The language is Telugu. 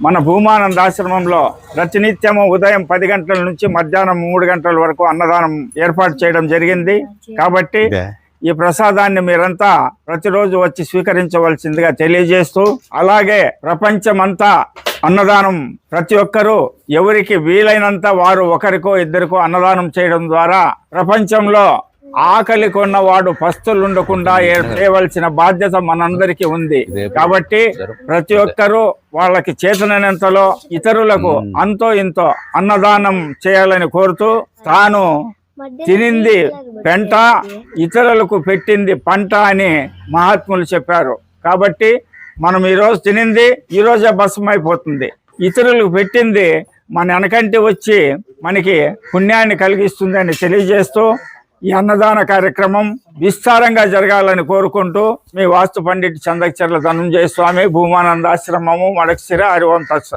మన భూమానంద ఆశ్రమంలో ప్రతినిత్యము ఉదయం పది గంటల నుంచి మధ్యాహ్నం మూడు గంటల వరకు అన్నదానం ఏర్పాటు చేయడం జరిగింది. కాబట్టి ఈ ప్రసాదాన్ని మీరంతా ప్రతిరోజు వచ్చి స్వీకరించవలసిందిగా తెలియజేస్తూ అలాగే ప్రపంచమంతా అన్నదానం ప్రతి ఒక్కరూ ఎవరికి వీలైనంత వారు ఒకరికో ఇద్దరికో అన్నదానం చేయడం ద్వారా ప్రపంచంలో ఆకలి కొన్నవాడు పస్తులు ఉండకుండా చేయవలసిన బాధ్యత మనందరికీ ఉంది. కాబట్టి ప్రతి ఒక్కరూ వాళ్ళకి చేతనైనంతలో ఇతరులకు అంతో ఇంతో అన్నదానం చేయాలని కోరుతూ తాను తినింది పెంట ఇతరులకు పెట్టింది పంట అని మహాత్ములు చెప్పారు. కాబట్టి మనం ఈరోజు తినింది ఈ రోజే భస్మైపోతుంది. ఇతరులకు పెట్టింది మన వెనకంటి వచ్చి మనకి పుణ్యాన్ని కలిగిస్తుంది అని తెలియజేస్తూ ఈ అన్నదాన కార్యక్రమం విస్తారంగా జరగాలని కోరుకుంటూ మీ వాస్తు పండిట్ చంద్రచర్ల ధనంజయ స్వామి భూమానందాశ్రమము మడక్సిర హరివంత